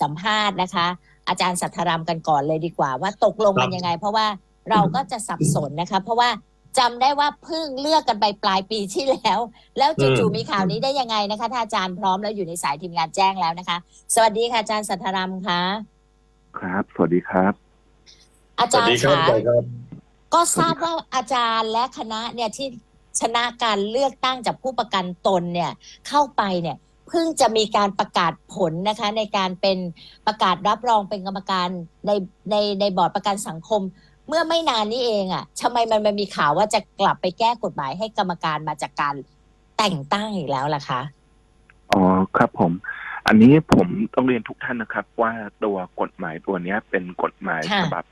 สัมภาษณ์นะคะ อาจารย์สัทธรามกันก่อนเลยดีกว่า ว่าตกลงมันยังไง เพราะว่าเราก็จะสับสนนะคะ เพราะว่าจำได้ว่าเพิ่งเลือกกันไปปลายปีที่แล้ว แล้วจู่ๆมีข่าวนี้ได้ยังไงนะคะถ้าอาจารย์พร้อมแล้วอยู่ในสายทีมงานแจ้งแล้วนะคะ สวัสดีค่ะอาจารย์สัทธรามคะครับ สวัสดีครับ อาสวัจาสรดีย์ครับคะอาจารย์ครับก็ทราบว่าอาจารย์และคณะเนี่ยที่ชนะการเลือกตั้งจากผู้ประกันตนเนี่ย เข้าไปเนี่ย เพิ่งจะมีการประกาศผลนะคะในการเป็นประกาศรับรองเป็นกรรมการในในในบอร์ดประกันสังคม เมื่อไม่นานนี้เองอะ่ะทำไมมันมันมีข่าวว่าจะกลับไปแก้กฎหมายให้กรรมการมาจากการแต่งตั้งอีกแล้วล่ะคะอ๋อครับผม อันนี้ผมต้องเรียนทุกท่านนะครับ ว่าตัวกฎหมายตัวเนี้ยเป็นกฎหมายค่ะฉบับ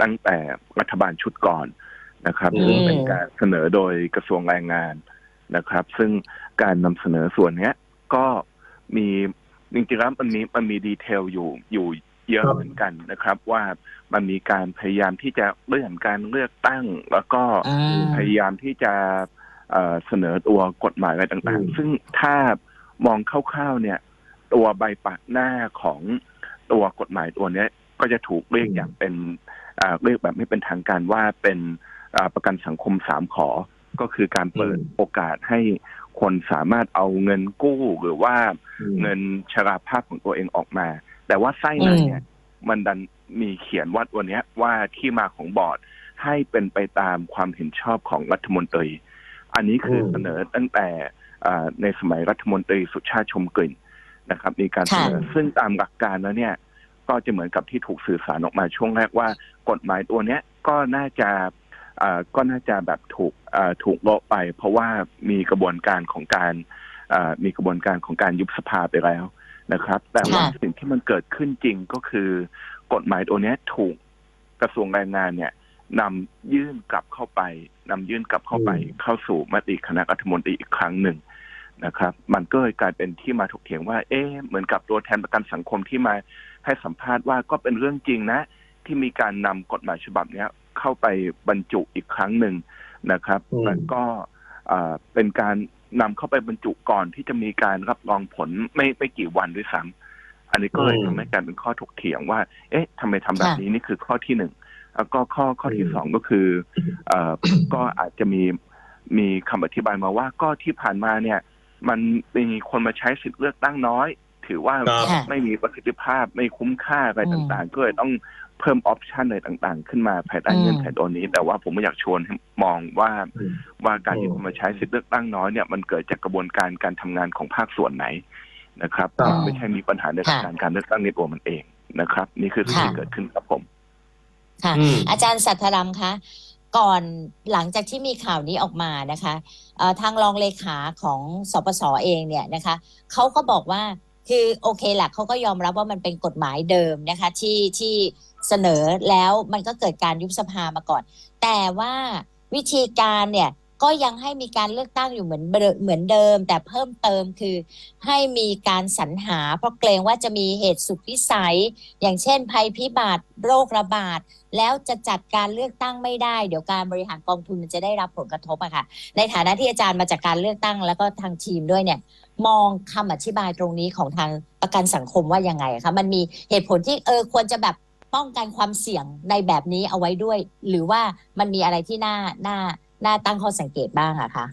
ตั้งแต่รัฐบาลชุดก่อนนะครับอืมซึ่งเป็นการเสนอโดยกระทรวงแรงงานนะครับ ซึ่งการนำเสนอส่วนเนี้ย ก็มีจริงๆแล้วมันมีมันมีดีเทลอยู่อยู่เยอะเหมือนกันนะครับ ว่ามันมีการพยายามที่จะเลื่อนการเลือกตั้ง แล้วก็อ่าพยายามที่จะเอ่อเสนอตัวกฎหมายอะไรต่างอืมๆซึ่งถ้ามองคร่าวๆเนี่ย ตัวใบปะหน้าของตัวกฎหมายตัวเนี้ยก็จะถูกเรียกอย่างเป็นอ่าเรียกแบบไม่เป็นทางการว่าเป็นอ่าประกันสังคมสามขอ ก็คือการเปิดอืมโอกาสให้ คนสามารถเอาเงินกู้หรือว่าอืมเงินชราภาพของตัวเองออกมา แต่ว่าไส้ในเนี่ย มันดันมีเขียนวัดวันเนี้ยว่าที่มาของบอร์ดให้เป็นไปตามความเห็นชอบของรัฐมนตรี อันนี้คือเสนอตั้งแต่อ่าในสมัยรัฐมนตรีสุชาติชมกลิ่นนะครับ มีการเสนอค่ะซึ่งตามหลักการแล้วเนี่ย ก็จะเหมือนกับที่ถูกสื่อสารออกมาช่วงแรกว่า กฎหมายตัวเนี้ยก็น่าจะอ่า ก็น่าจะแบบถูกอ่าถูกโละไป เพราะว่ามีกระบวนการของการอ่ามีกระบวนการของการยุบสภาไปแล้วนะครับ แต่ว่าค่ะสิ่งที่มันเกิดขึ้นจริงก็คือกฎหมายตัวเนี้ยถูกกระทรวงแรงงานเนี่ยนำยื่นกลับเข้าไปนำยื่นกลับเข้าไปอืมเข้าสู่มติคณะรัฐมนตรีอีกครั้งหนึ่งนะครับ มันก็เลยกลายเป็นที่มาถกเถียงว่า เอ๊ะเหมือนกับตัวแทนประกันสังคมที่มาให้สัมภาษณ์ว่าก็เป็นเรื่องจริงนะ ที่มีการนำกฎหมายฉบับเนี้ย เข้าไปบรรจุอีกครั้งหนึ่งนะครับอืมมันก็อ่าเป็นการนำเข้าไปบรรจุก่อนที่จะมีการรับรองผลไม่ไม่กี่วันด้วยซ้ำอันนี้ก็เลยอืมทำให้การเป็นข้อถกเถียงว่า เอ๊ะทำไมทำแบบค่ะนี้นี่คือข้อที่หนึ่งแล้วก็ข้อข้อที่อืมสองก็คือเอ่อก็อาจจะมีมีคำอธิบายมาว่าก็ที่ผ่านมาเนี่ย มันมีคนมาใช้สิทธิ์เลือกตั้งน้อย ถือว่าครับค่ะไม่มีประสิทธิภาพไม่คุ้มค่าอะไรอืมต่างๆ ก็เลยต้องเพิ่มออปชันอะไรต่างๆ ขึ้นมาภายใต้อืมเงื่อนไขตัวนี้ แต่ว่าผมไม่อยากชวนให้มองว่าอืมว่าการที่อืมคนมาใช้สิทธิ์เลือกตั้งน้อยเนี่ยมันเกิดจากกระบวนการการทำงานของภาคส่วนไหนนะครับครับไม่ใช่มีปัญหาในหลักค่ะการการเลือกตั้งในตัวมันเองนะครับ นี่คือสิ่งที่ค่ะเกิดขึ้นครับผม ค่ะอืมอาจารย์สัทธรำคะก่อนหลังจากที่มีข่าวนี้ออกมานะคะเอ่อทางรองเลขาของสปสเองเนี่ยนะคะเขาก็บอกว่า คือโอเคแหละเขาก็ยอมรับว่ามันเป็นกฎหมายเดิมนะคะที่ที่เสนอแล้วมันก็เกิดการยุบสภามาก่อน แต่ว่าวิธีการเนี่ยก็ยังให้มีการเลือกตั้งอยู่เหมือนเหมือนเดิม แต่เพิ่มเติมคือให้มีการสรรหา เพราะเกรงว่าจะมีเหตุสุดวิสัย อย่างเช่น ภัยพิบัติโรคระบาด แล้วจะจัดการเลือกตั้งไม่ได้ เดี๋ยวการบริหารกองทุนมันจะได้รับผลกระทบอะค่ะ ในฐานะที่อาจารย์มาจากการเลือกตั้งแล้วก็ทางทีมด้วยเนี่ย มองคำอธิบายตรงนี้ของทางประกันสังคมว่ายังไงอะคะมันมีเหตุผลที่เออควรจะแบบป้องกันความเสี่ยงในแบบนี้เอาไว้ด้วย หรือว่ามันมีอะไรที่น่าน่าน่าตั้งข้อสังเกตบ้างอะคะ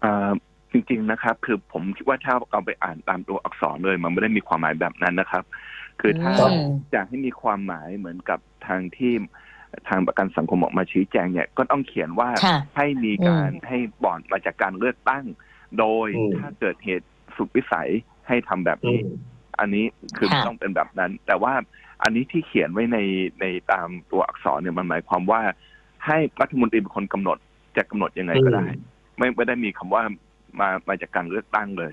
เอ่อจริงๆนะครับ คือผมคิดว่าถ้าเอาไปอ่านตามตัวอักษรเลย มันไม่ได้มีความหมายแบบนั้นนะครับ คือถ้าอืมอยากให้มีความหมายเหมือนกับทางที่ทางประกันสังคมออกมาชี้แจงเนี่ย ก็ต้องเขียนว่าค่ะให้มีการอืมให้บอร์ดมาจากการเลือกตั้ง โดยอืมถ้าเกิดเหตุสุดวิสัยให้ทำแบบอืนี้มอันนี้คือค่ะต้องเป็นแบบนั้น แต่ว่าอันนี้ที่เขียนไว้ในในตามตัวอักษรเนี่ยมันหมายความว่า ให้รัฐมนตรีเป็นคนกำหนดจะกำหนดยังไงก็ได้ ไม่ไม่ได้มีคำว่ามามาจากการเลือกตั้งเลย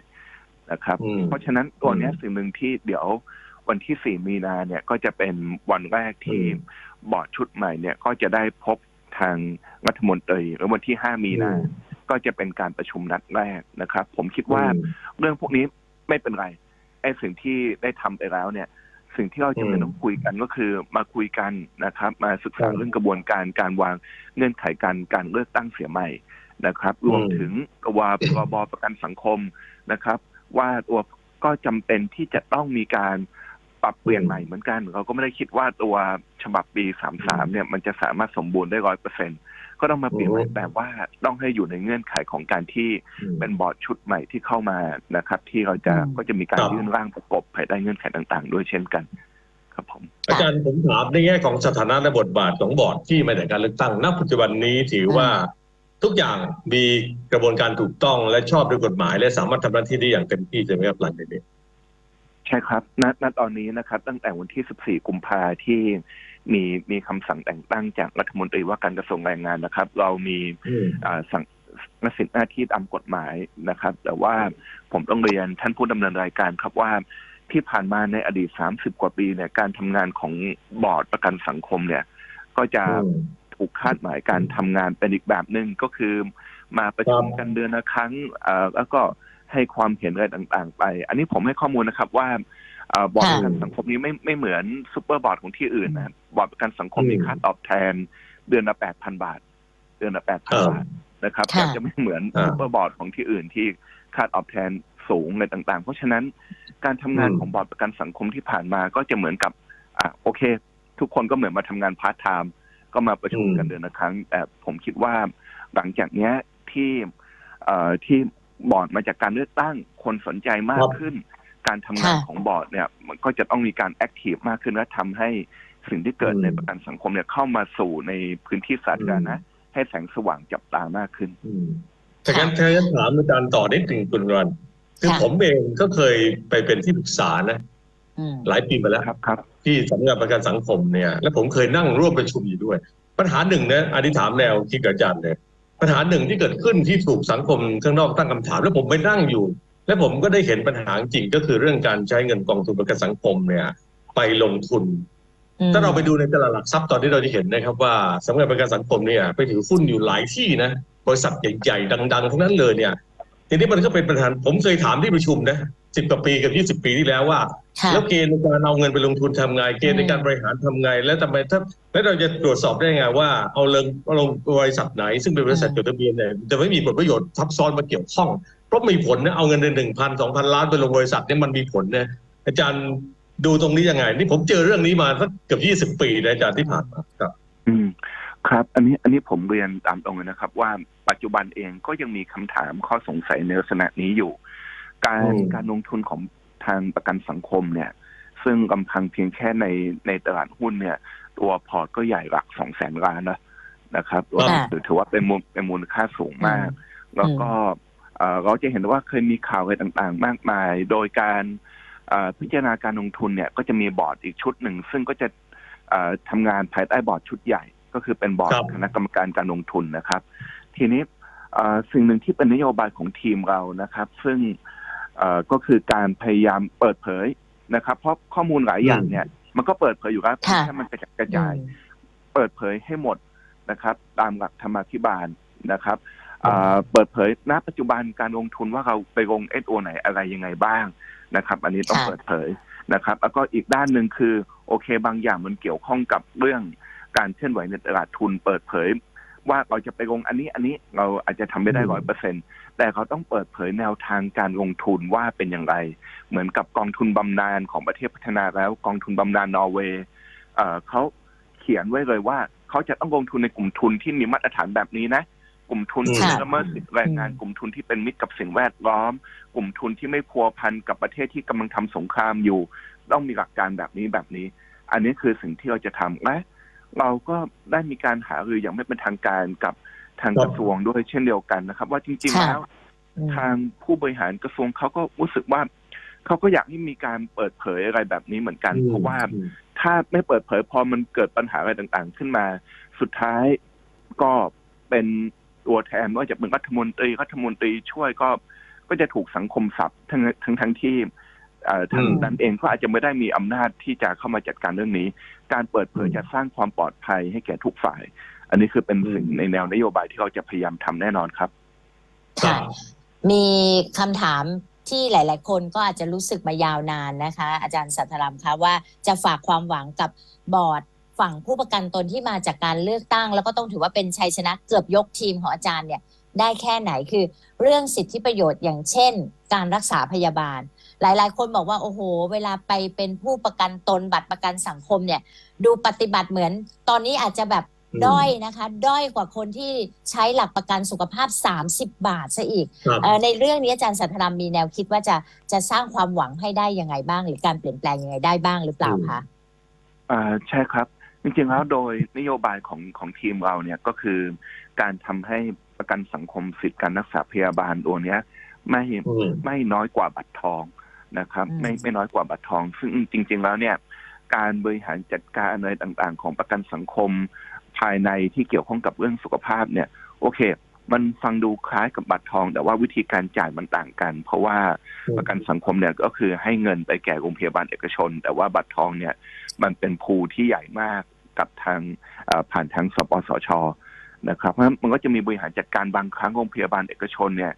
นะครับอืมเพราะฉะนั้นตัวเนี้ยสิ่งหนึ่งที่เดี๋ยววันที่สี่มีนาเนี่ยก็จะเป็นวันแรกที่อืมบอร์ดชุดใหม่เนี่ยก็จะได้พบทางรัฐมนตรีแล้ววันที่ห้ามีนา ก็จะเป็นการประชุมนัดแรกนะครับ ผมคิดว่าอืมเรื่องพวกนี้ไม่เป็นไรไอ้สิ่งที่ได้ทำไปแล้วเนี่ย สิ่งที่เราจะเป็นอืมต้องคุยกันก็คือมาคุยกันนะครับ มาศึกษาครับเรื่องกระบวนการการวางเงื่อนไขการการเลือกตั้งเสียใหม่นะครับ รวมอืมถึงกวาพรบประกันสังคมนะครับ ว่าตัวก็จำเป็นที่จะต้องมีการปรับเปลี่ยนใหม่เหมือนกัน เราก็ไม่ได้คิดว่าตัวฉบับปี33เนี่ยมันจะสามารถสมบูรณ์ได้ร้อยเปอร์เซ็น ก็ต้องมาเปลี่ยนใหม่อืมแต่ว่าต้องให้อยู่ในเงื่อนไขของการที่อืมเป็นบอร์ดชุดใหม่ที่เข้ามานะครับ ที่เราจะอืมก็จะมีการครับยื่นร่างประกบภายใต้เงื่อนไขต่าง ๆ ด้วยเช่นกัน ครับผม อาจารย์ผมถามในแง่ของสถานะและบทบาทของบอร์ดที่มาจากการเลือกตั้งณปัจจุบันนี้ถือว่าทุกอย่างมีกระบวนการถูกต้องและชอบด้วยกฎหมาย และสามารถทำหน้าที่ได้อย่างเต็มที่ใช่ไหมครับหลังจากนี้ใช่ครับณณตอนนี้นะครับ ตั้งแต่วันที่ 14 กุมภาที่ มีมีคำสั่งแต่งตั้งจากรัฐมนตรีว่าการกระทรวงแรงงานนะครับ เรามีอืมอ่าสั่งสิทธิหน้าที่ตามกฎหมายนะครับ แต่ว่าผมต้องเรียนท่านผู้ดำเนินรายการครับว่าที่ผ่านมาในอดีต 30 กว่าปีเนี่ยการทำงานของบอร์ดประกันสังคมเนี่ย ก็จะอืมถูกคาดหมายการทำงานเป็นอีกแบบหนึ่งก็คือมาประชุมครับกันเดือนละครั้งเอ่อแล้วก็ให้ความเห็นอะไรต่าง ๆ ไป อันนี้ผมให้ข้อมูลนะครับว่าเอ่อ บอร์ดค่ะประกันสังคมนี้ไม่ไม่เหมือนซูเปอร์บอร์ดของที่อื่นนะบอร์ดประกันสังคมมีอืมค่าตอบแทน เดือนละแปดพันบาท เดือนละแปดพันครับบาทนะครับค่ะแต่จะไม่เหมือนอ่าซูเปอร์บอร์ดของที่อื่นที่ค่าตอบแทนสูงอะไรต่าง ๆ เพราะฉะนั้นการทำงานอืมของบอร์ดประกันสังคมที่ผ่านมาก็จะเหมือนกับอะโอเค ทุกคนก็เหมือนมาทำงานพาร์ทไทม์ก็มาประชุมกันเดือนละครั้งแต่ผมคิดว่าหลังจากเนี้ยที่เอ่อที่บอร์ดมาจากการเลือกตั้งคนสนใจมากขึ้น การทำงานค่ะของบอร์ดเนี่ยมันก็จะต้องมีการแอคทีฟมากขึ้นและทำให้สิ่งที่เกิดอืมในประกันสังคมเนี่ยเข้ามาสู่ในพื้นที่สาธารณะให้แสงสว่างจับตามากขึ้นอืมถ้างั้นถ้างั้นถามอาจารย์ต่อนิดหนึ่งคุณรันคือค่ะผมเองก็เคยไปเป็นที่ปรึกษานะอืมหลายปีมาแล้วครับครับ ที่สำนักงานประกันสังคมเนี่ย และผมเคยนั่งร่วมประชุมอยู่ด้วย ปัญหาหนึ่งนะอันนี้ถามแนวคิดกับอาจารย์เลยปัญหาหนึ่งที่เกิดขึ้นที่ถูกสังคมข้างนอกตั้งคำถาม แล้วผมไปนั่งอยู่ และผมก็ได้เห็นปัญหาจริงก็คือเรื่องการใช้เงินกองทุนประกันสังคมเนี่ย ไปลงทุน ถ้าเราไปดูในตลาดหลักทรัพย์ตอนนี้เราจะเห็นนะครับว่าสำนักงานประกันสังคมเนี่ยไปถือหุ้นอยู่หลายที่นะบริษัทใหญ่ๆดังๆทั้งนั้นเลยเนี่ยทีนี้มันก็เป็นปัญหาผมเคยถามที่ประชุมนะสิบกว่าปีกับยี่สิบปีที่แล้วว่าค่ะแล้วเกณฑ์ในการเอาเงินไปลงทุนทำไงเกณฑ์ในการบริหารทำไง แล้วทำไมถ้าแล้วเราจะตรวจสอบได้ไงว่าเอาเงินเอาลงบริษัทไหน ซึ่งเป็นบริษัทจดทะเบียนเนี่ยจะไม่มีผลประโยชน์ทับซ้อนมาเกี่ยวข้อง เพราะมีผลนะเอาเงินหนึ่งพันสองพันล้านไปลงบริษัทเนี่ยมันมีผลนะอาจารย์ดูตรงนี้ยังไง นี่ผมเจอเรื่องนี้มาสักเกือบยี่สิบปีนะอาจารย์ที่ผ่านมาครับ อืมครับ อันนี้อันนี้ผมเรียนตามตรงเลยนะครับ ว่าปัจจุบันเองก็ยังมีคำถามข้อสงสัยในลักษณะนี้อยู่ การอืมการลงทุนของทางประกันสังคมเนี่ย ซึ่งกำพังเพียงแค่ในในตลาดหุ้นเนี่ย ตัวพอร์ตก็ใหญ่หลักสองแสนล้านนะนะครับค่ะถือถือว่าเป็นมูลเป็นมูลค่าสูงมาก แล้วก็ เอ่อเราจะเห็นว่าเคยมีข่าวอะไรต่างๆ มากมาย โดยการเอ่อพิจารณาการลงทุนเนี่ยก็จะมีบอร์ดอีกชุดหนึ่ง ซึ่งก็จะเอ่อทำงานภายใต้บอร์ดชุดใหญ่ ก็คือเป็นบอร์ดครับคณะกรรมการการลงทุนนะครับ ทีนี้เอ่อสิ่งหนึ่งที่เป็นนโยบายของทีมเรานะครับ ซึ่งเอ่อก็คือการพยายามเปิดเผยนะครับ เพราะข้อมูลหลายอย่างเนี่ย มันก็เปิดเผยอยู่แล้วค่ะแค่มันกระจัดกระจาย เปิดเผยให้หมดนะครับ ตามหลักธรรมาภิบาลนะครับอ่า เปิดเผยณปัจจุบันการลงทุนว่าเราไปลงเอโอไหนอะไรยังไงบ้างนะครับ อันนี้ต้องค่ะเปิดเผยนะครับ แล้วก็อีกด้านหนึ่งคือ โอเค บางอย่างมันเกี่ยวข้องกับเรื่องการเคลื่อนไหวในตลาดทุนเปิดเผย ว่าเราจะไปลงอันนี้อันนี้เราอาจจะทำไม่ได้อืมร้อยเปอร์เซ็นแต่เขาต้องเปิดเผยแนวทางการลงทุนว่าเป็นอย่างไร เหมือนกับกองทุนบำนาญของประเทศพัฒนาแล้วกองทุนบำนาญนอร์เวย์เอ่อเขาเขียนไว้เลยว่า เขาจะต้องลงทุนในกลุ่มทุนที่มีมาตรฐานแบบนี้นะ กลุ่มทุนที่ค่ะไม่ละเมิดสิทธิแรงงานอืมกลุ่มทุนที่เป็นมิตรกับสิ่งแวดล้อม กลุ่มทุนที่ไม่พัวพันกับประเทศที่กำลังทำสงครามอยู่ ต้องมีหลักการแบบนี้แบบนี้ อันนี้คือสิ่งที่เราจะทำและเราก็ได้มีการหารืออย่างไม่เป็นทางการกับทางครับกระทรวงด้วยเช่นเดียวกันนะครับ ว่าจริงๆค่ะแล้วอืมทางผู้บริหารกระทรวงเขาก็รู้สึกว่าเขาก็อยากให้มีการเปิดเผยอะไรแบบนี้เหมือนกันเพราะว่าอืมถ้าไม่เปิดเผยพอมันเกิดปัญหาอะไรต่างๆ ขึ้นมา สุดท้ายก็เป็น ตัวแทนไม่ว่าจะเป็นรัฐมนตรีรัฐมนตรีช่วยก็ก็จะถูกสังคมสับทั้งทั้งทั้งที่เอ่อทางอืมนั้นเองก็อาจจะไม่ได้มีอำนาจที่จะเข้ามาจัดการเรื่องนี้ การเปิดเผยอืมจะสร้างความปลอดภัยให้แก่ทุกฝ่าย อันนี้คือเป็นอืมสิ่งในแนวนโยบายที่เราจะพยายามทำแน่นอนครับค่ะมีคำถามที่หลาย ๆ คนก็อาจจะรู้สึกมายาวนานนะคะ อาจารย์สัทธรามคะว่าจะฝากความหวังกับบอร์ด ฝั่งผู้ประกันตนที่มาจากการเลือกตั้ง แล้วก็ต้องถือว่าเป็นชัยชนะเกือบยกทีมของอาจารย์เนี่ยได้แค่ไหนคือ เรื่องสิทธิประโยชน์อย่างเช่น การรักษาพยาบาล หลายๆ คนบอกว่าโอ้โห เวลาไปเป็นผู้ประกันตนบัตรประกันสังคมเนี่ยดูปฏิบัติเหมือน ตอนนี้อาจจะแบบอืมด้อยนะคะด้อยกว่าคนที่ใช้หลักประกันสุขภาพ 30 บาทซะอีกครับเอ่อในเรื่องนี้อาจารย์สัทธรามมีแนวคิดว่าจะจะสร้างความหวังให้ได้ยังไงบ้าง หรือการเปลี่ยนแปลงยังไงได้บ้างหรือเปล่าคะอ่าใช่ครับ จริงๆแล้วโดยนโยบายของของทีมเราเนี่ยก็คือ การทำให้ประกันสังคมสิทธิการรักษาพยาบาลตัวเนี้ยไม่อืมไม่น้อยกว่าบัตรทองนะครับอืมไม่ไม่น้อยกว่าบัตรทอง ซึ่งจริง ๆ แล้วเนี่ย การบริหารจัดการอะไรต่างๆ ของประกันสังคมภายในที่เกี่ยวข้องกับเรื่องสุขภาพเนี่ย โอเค มันฟังดูคล้ายกับบัตรทอง แต่ว่าวิธีการจ่ายมันต่างกัน เพราะว่าประกันสังคมเนี่ยก็คือให้เงินไปแก่โรงพยาบาลเอกชน แต่ว่าบัตรทองเนี่ย มันเป็นภูที่ใหญ่มากกับทางผ่านทางสปสชนะครับเพราะฉะนั้นมันก็จะมีบริหารจัดการบางครั้งโรงพยาบาลเอกชนเนี่ย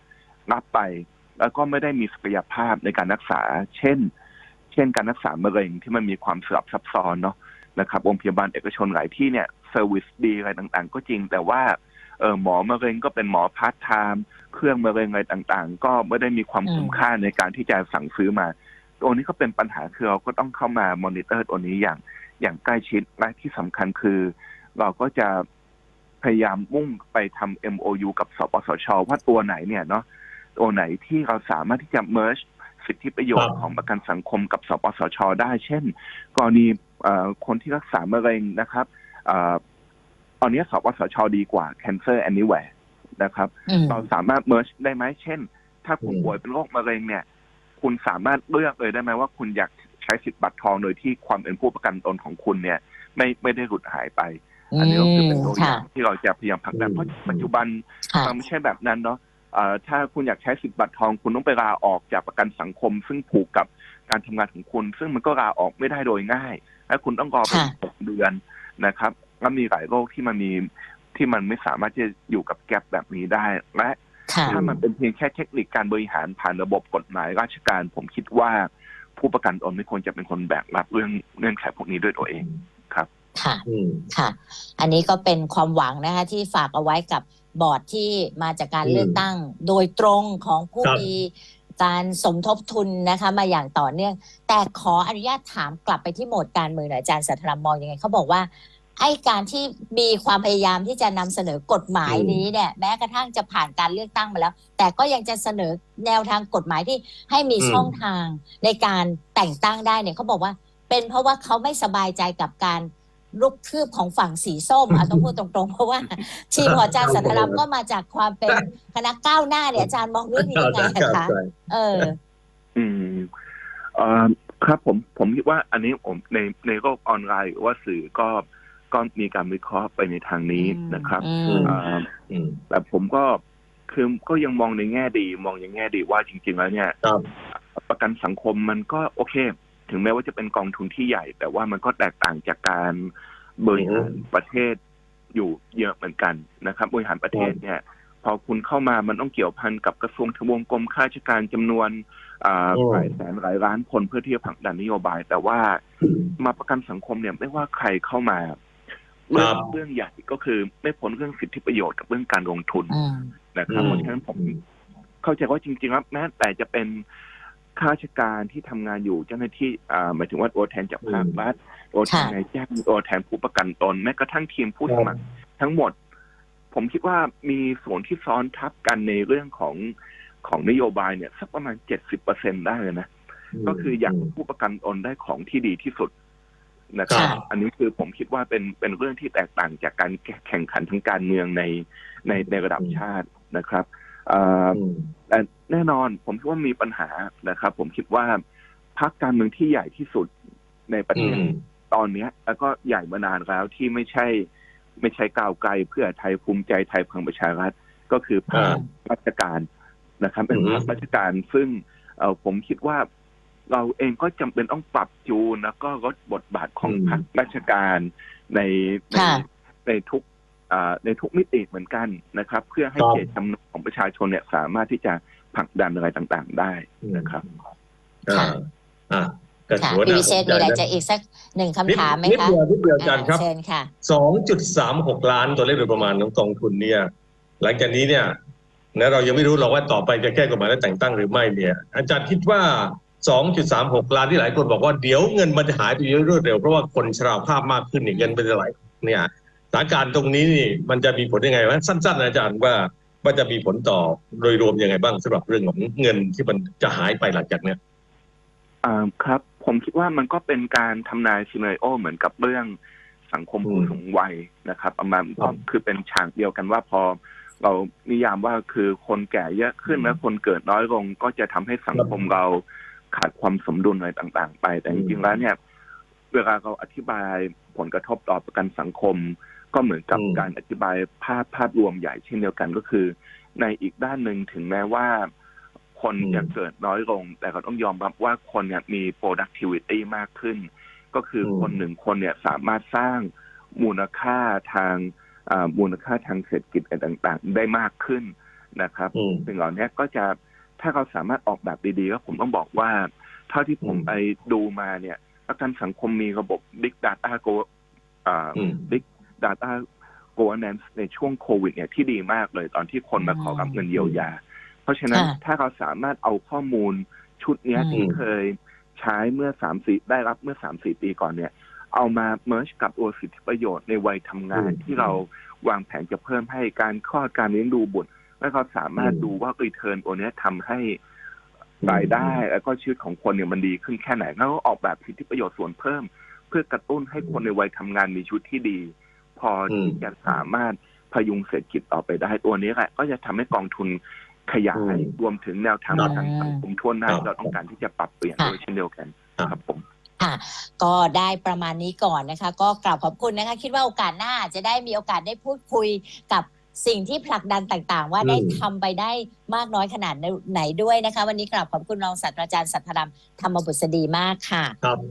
รับไปแล้วก็ไม่ได้มีศักยภาพในการรักษา เช่น เช่นการรักษามะเร็งที่มันมีความสลับซับซ้อนเนาะนะครับโรงพยาบาลเอกชนหลายที่เนี่ยเซอร์วิสดีอะไรต่างๆ ก็จริงแต่ว่า ออหมอมะเร็งก็เป็นหมอพาร์ทไทม์เครื่องมะเร็งอะไรต่างๆ ก็ไม่ได้มีความอืมคุ้มค่าในการที่จะสั่งซื้อมาตัวนี้ก็เป็นปัญหาคือเราก็ต้องเข้ามามอนิเตอร์ตัวนี้อย่างอย่างใกล้ชิดและที่สำคัญคือ เราก็จะพยายามมุ่งไปทำ MOU กับสปสช ว่าตัวไหนเนี่ยเนาะตัวไหนที่เราสามารถที่จะ merge สิทธิประโยชครัน์บของประกันสังคมกับสปสช ได้ เช่น กรณีเอ่อคนที่รักษามะเร็งนะครับเอ่อ ตอนนี้สปสชดีกว่า Cancer Anywhere นะครับอืมเราสามารถ merge ได้ไหม เช่น ถ้าคุณอืมป่วยเป็นโรคมะเร็งเนี่ย คุณสามารถเลือกเลยได้ไหมว่าคุณอยากใช้สิทธิ์บัตรทองโดยที่ความเป็นผู้ประกันตนของคุณเนี่ย ไม่ไม่ได้หลุดหายไป อันนี้ก็คือเป็นตัวอค่ะย่างที่เราจะพยายามผลักดันอืมเพราะปัจจุบันค่ะมันไม่ใช่แบบนั้นเนาะเอ่อถ้าคุณอยากใช้สิทธิ์บัตรทอง คุณต้องไปลาออกจากประกันสังคม ซึ่งผูกกับการทำงานของคุณ ซึ่งมันก็ลาออกไม่ได้โดยง่าย และคุณต้องรอไปค่ะหกเดือนนะครับ แล้วมีหลายโรคที่มันมีที่มันไม่สามารถจะอยู่กับแกลบแบบนี้ได้และค่ะถ้ามันเป็นเพียงแค่เทคนิคการบริหารผ่านระบบกฎหมายราชการ ผมคิดว่าผู้ประกันตนไม่ควรจะเป็นคนแบกรับเรื่องเงื่อนไขพวกนี้ด้วยตัวเองครับ ค่ะ อืม ค่ะ อันนี้ก็เป็นความหวังนะคะ ที่ฝากเอาไว้กับบอร์ดที่มาจากการอืมเลือกตั้ง โดยตรงของผู้ครับ มีการสมทบทุนนะคะ มาอย่างต่อเนื่อง แต่ขออนุญาตถามกลับไปที่โหมดการเมืองหน่อยอาจารย์สัทธรามมองยังไงเขาบอกว่า ไอ้การที่มีความพยายามที่จะนำเสนอกฎหมายอืมนี้เนี่ยแม้กระทั่งจะผ่านการเลือกตั้งมาแล้ว แต่ก็ยังจะเสนอแนวทางกฎหมายที่ให้มีช่องทางในการแต่งตั้งได้เนี่ยเขาบอกว่า เป็นเพราะว่าเขาไม่สบายใจกับการลุกคืบของฝั่งสีส้มอะต้องพูดตรงๆ เพราะว่า ทีมของอาจารย์สัทธรามก็มาจากความเป็นคณะก้าวหน้าเนี่ยอาจารย์มองเรื่องนี้ยังไงอะเข้าคะใจเออ อืมเอ่อครับผมผมคิดว่าอันนี้ผมในในโลกออนไลน์หรือว่าสื่อก็ ก็มีการวิเคราะห์ไปในทางนี้นะครับอืมเอ่ออืมแต่ผมก็คือก็ยังมองในแง่ดี มองในแง่ดีว่าจริง ๆ แล้วเนี่ยครับประกันสังคมมันก็โอเค ถึงแม้ว่าจะเป็นกองทุนที่ใหญ่ แต่ว่ามันก็แตกต่างจากการบริหารประเทศอยู่เยอะเหมือนกันนะครับ บริหารประเทศเนี่ย พอคุณเข้ามามันต้องเกี่ยวพันกับกระทรวงทบวงกรมข้าราชการจำนวนอ่าอืมหลายแสนหลายล้านคนเพื่อที่จะผลักดันนโยบาย แต่ว่ามาประกันสังคมเนี่ยไม่ว่าใครเข้ามา เรื่องครับเรื่องใหญ่ก็คือไม่พ้นเรื่องสิทธิประโยชน์กับเรื่องการลงทุนอืมนะครับอืมเพราะฉะนั้นผมเข้าใจว่าจริงๆแล้วแม้แต่จะเป็นข้าราชการที่ทำงานอยู่เจ้าหน้าที่อ่าหมายถึงว่าตัวแทนจากภาครัฐตัวแทนค่ะนายจ้างตัวแทนผู้ประกันตนแม้กระทั่งทีมผู้สมัครทั้งหมด ผมคิดว่ามีส่วนที่ซ้อนทับกันในเรื่องของของนโยบายเนี่ยสักประมาณเจ็ดสิบเปอร์เซ็นได้เลยนะ ก็คืออยากให้ผู้ประกันตนได้ของที่ดีที่สุด นะครับค่ะอันนี้คือผมคิดว่าเป็นเป็นเรื่องที่แตกต่างจากการแข่งขันทางการเมืองในในในระดับอืมชาตินะครับเอ่ออืมแต่แน่นอนผมคิดว่ามีปัญหานะครับ ผมคิดว่าพรรคการเมืองที่ใหญ่ที่สุดในประเทอืศมตอนเนี้ยแล้วก็ใหญ่มานานแล้วที่ไม่ใช่ ไม่ใช่ก้าวไกลเพื่อไทยภูมิใจไทยพลังประชารัฐก็คือพรรคอ่าราชการนะครับ เป็นอือฮึพรรคราชการซึ่งเอ่อผมคิดว่า เราเองก็จำเป็นต้องปรับจูนแล้วก็ลดบทบาทของอืมพรรคราชการในในค่ะในทุกอ่าในทุกมิติเหมือนกันนะครับ เพื่อให้ครับเจตจำนงของประชาชนเนี่ยสามารถที่จะผลักดันอะไรต่างๆได้นะครับอ่าอ่าก็ค่ะถือว่าพี่น่าวิเชสษนมีอะไรใจจะอีกสักหนึ่งคำนิดถามไหมนิดคะเดียวนิดเดียวอาจารย์ครับอ่าเชิญค่ะสองจุดสามหกล้านตัวเลขโดยประมาณของกองทุนเนี่ย หลังจากนี้เนี่ยนะเรายังไม่รู้หรอกว่าต่อไปจะแก้กฎหมายและแต่งตั้งหรือไม่เนี่ย อาจารย์คิดว่า 2.36 ล้านที่หลายคนบอกว่าเดี๋ยวเงินมันจะหายไปรวดเร็วเพราะว่าคนชราภาพมากขึ้นเนี่ยเงินเป็นจะไหลเนี่ยสถานการณ์ตรงนี้นี่มันจะมีผลยังไงวะสั้นๆนะอาจารย์ว่าว่าจะมีผลต่อโดยรวมยังไงบ้างสำหรับเรื่องของเงินที่มันจะหายไปหลังจากเนี้ยอ่าครับ ผมคิดว่ามันก็เป็นการทำนายซีนาริโอเหมือนกับเรื่องสังคมอืมผู้สูงวัยนะครับประมาณครัก็บคือเป็นฉากเดียวกันว่าพอเรานิยามว่าคือคนแก่เยอะขึ้นอืมและคนเกิดน้อยลงก็จะทำให้สังคมเรา ขาดความสมดุลอะไรต่าง ๆ ไป แต่อืจมริงๆแล้วเนี่ย เวลาเราอธิบายผลกระทบต่อประกันสังคม ก็เหมือนกับอืมการอธิบายภาพภาพรวมใหญ่เช่นเดียวกันก็คือ ในอีกด้านหนึ่งถึงแม้ว่า คนจะเกิดน้อยลง แต่ก็ต้องยอมรับว่าคนเนี่ยมี productivity มากขึ้น ก็คืออมคนหนึ่งคนเนี่ยสามารถสร้างมูลค่าทางอ่ามูลค่าทางเศรษฐกิจอะไรต่าง ๆ ได้มากขึ้นนะครับอืมสิ่งเหล่านี้ก็จะ ถ้าเราสามารถออกแบบดีๆก็ผมต้องบอกว่า เท่าที่ผมอืมไปดูมาเนี่ยประกันสังคมมีระบบ Big Data Go อ่าอืม Big Data Governance ในช่วงโควิดเนี่ยที่ดีมากเลยตอนที่คนมาขอรับเงินเยียวยา เพราะฉะนั้นค่ะถ้าเราสามารถเอาข้อมูลชุดเนี้ยอืมที่เคยใช้เมื่อสามสี่ได้รับเมื่อสามสี่ปีก่อนเนี่ย เอามาเมิร์ชกับตัวสิทธิประโยชน์ในวัยทำงานอืมที่เราวางแผนจะเพิ่มให้การคลอดการเลี้ยงดูบุตร แล้วก็สามารถอืมดูว่ารีเทิร์นตัวเนี้ยทำให้รายได้ แล้วก็ชีวิตของคนเนี่ยมันดีขึ้นแค่ไหนแล้วก็ออกแบบสิทธิประโยชน์ส่วนเพิ่ม เพื่อกระตุ้นให้คนในวัยทำงานมีชีวิตที่ดี พอที่จะสามารถพยุงเศรษฐกิจต่อไปได้ตัวนี้แหละก็จะทำให้กองทุนขยายอืมรวมถึงแนวทางครับประกันสังคมทั่วหน้าครับที่เราต้องการที่จะปรับเปลี่ยนค่ะด้วยเช่นเดียวกันครับครับผมค่ะก็ได้ประมาณนี้ก่อนนะคะ ก็กราบขอบคุณนะคะ คิดว่าโอกาสหน้าจะได้มีโอกาสได้พูดคุยกับ สิ่งที่ผลักดันต่างๆ ว่าอืมได้ทำไปได้มากน้อยขนาดไหนด้วยนะคะ วันนี้กราบขอบคุณรองศาสตราจารย์สัทธรรมธรรมบุษดีมากค่ะครับ